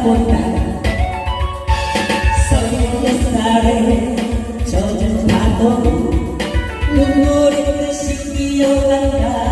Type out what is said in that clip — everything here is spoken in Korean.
바라본다. 서른 살에 젖은 파도 눈물이 듯이 기어간다.